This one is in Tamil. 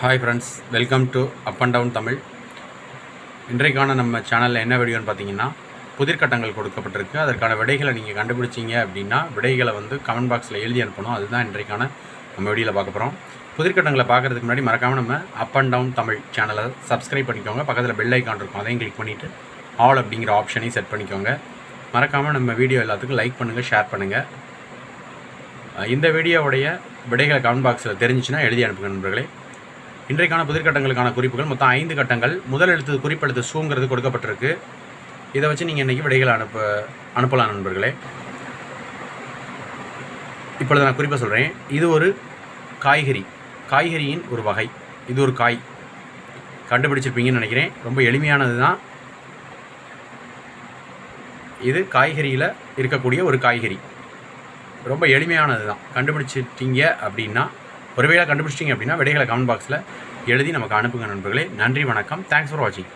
Hi friends welcome to up and down Tamil இன்றைக்கான நம்ம சேனலில் என்ன வீடியோன்னு பார்த்தீங்கன்னா புதிர்கட்டங்கள் கொடுக்கப்பட்டிருக்கு. அதற்கான விடைகளை நீங்கள் கண்டுபிடிச்சீங்க அப்படின்னா விடைகளை வந்து கமெண்ட் பாக்ஸில் எழுதி அனுப்பணும். அதுதான் இன்றைக்கான நம்ம வீடியோவில் பார்க்க போகிறோம் புதிர்கட்டங்களை பார்க்குறதுக்கு முன்னாடி மறக்காமல் நம்ம அப் அண்ட் டவுன் தமிழ் சேனலை சப்ஸ்கிரைப் பண்ணிக்கோங்க. பக்கத்தில் பெல் ஐக்கான் இருக்கும். அதையும் கிளிக் பண்ணிவிட்டு ஆல் அப்படிங்கிற ஆப்ஷனையும் செட் பண்ணிக்கோங்க. மறக்காமல் நம்ம வீடியோ எல்லாத்துக்கும் லைக் பண்ணுங்கள் ஷேர் பண்ணுங்கள் இந்த வீடியோவுடைய விடைகளை கமெண்ட் பாக்ஸில் தெரிஞ்சுச்சுன்னா எழுதி அனுப்புங்க நண்பர்களே. இன்றைக்கான புதிர்கட்டங்களுக்கான குறிப்புகள் மொத்தம் ஐந்து கட்டங்கள். முதல் எழுத்து குறிப்பெழுத்து சூங்கிறது கொடுக்கப்பட்டிருக்கு. இதை வச்சு நீங்கள் இன்றைக்கி விடைகளை அனுப்ப அனுப்பலாம் நண்பர்களே. இப்பொழுது நான் குறிப்பாக சொல்கிறேன் இது ஒரு காய்கறி. காய்கறியின் ஒரு வகை. இது ஒரு காய். கண்டுபிடிச்சிருப்பீங்கன்னு நினைக்கிறேன். ரொம்ப எளிமையானது தான் இது காய்கறியில் இருக்கக்கூடிய ஒரு காய்கறி. ரொம்ப எளிமையானது தான் கண்டுபிடிச்சிட்டீங்க அப்படின்னா ஒருவேளை கண்டுபிடிச்சிட்டிங்க அப்படின்னா விடைகளை கமெண்ட் பாக்ஸில் எழுதி நமக்கு அனுப்புங்க நண்பர்களே. நன்றி வணக்கம். தேங்க்ஸ் ஃபார் வாட்சிங்